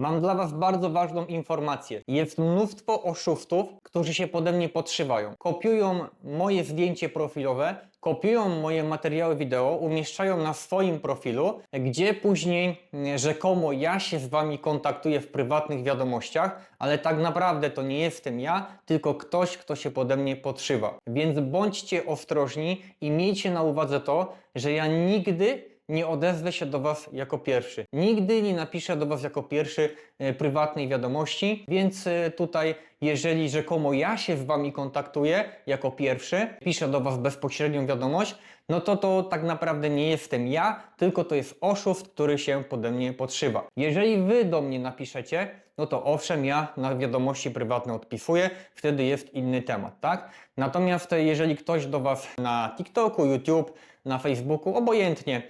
Mam dla Was bardzo ważną informację. Jest mnóstwo oszustów, którzy się pode mnie podszywają. Kopiują moje zdjęcie profilowe, kopiują moje materiały wideo, umieszczają na swoim profilu, gdzie później mm, rzekomo ja się z Wami kontaktuję w prywatnych wiadomościach, ale tak naprawdę to nie jestem ja, tylko ktoś, kto się pode mnie podszywa. Więc bądźcie ostrożni i miejcie na uwadze to, że ja nigdy nie odezwę się do Was jako pierwszy. Nigdy nie napiszę do Was jako pierwszy e, prywatnej wiadomości, więc e, tutaj, jeżeli rzekomo ja się z Wami kontaktuję jako pierwszy, piszę do Was bezpośrednią wiadomość, no to to tak naprawdę nie jestem ja, tylko to jest oszust, który się pode mnie podszywa. Jeżeli Wy do mnie napiszecie, no to owszem, ja na wiadomości prywatne odpisuję, wtedy jest inny temat, tak? Natomiast e, jeżeli ktoś do Was na TikToku, YouTube, na Facebooku, obojętnie,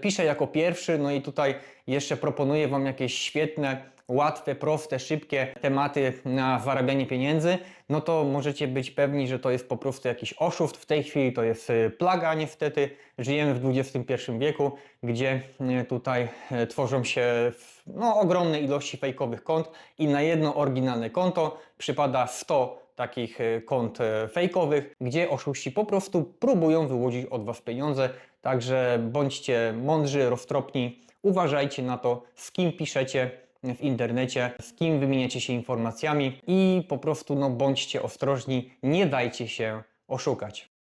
piszę jako pierwszy, no i tutaj jeszcze proponuję Wam jakieś świetne, łatwe, proste, szybkie tematy na zarabianie pieniędzy, no to możecie być pewni, że to jest po prostu jakiś oszust. W tej chwili to jest yy, plaga niestety. Żyjemy w XXI wieku, gdzie yy, tutaj yy, tworzą się no, ogromne ilości fejkowych kont i na jedno oryginalne konto przypada 100 takich e, kont e, fejkowych, gdzie oszuści po prostu próbują wyłudzić od Was pieniądze. Także bądźcie mądrzy, roztropni, uważajcie na to, z kim piszecie w internecie, z kim wymieniacie się informacjami i po prostu no, bądźcie ostrożni, nie dajcie się oszukać.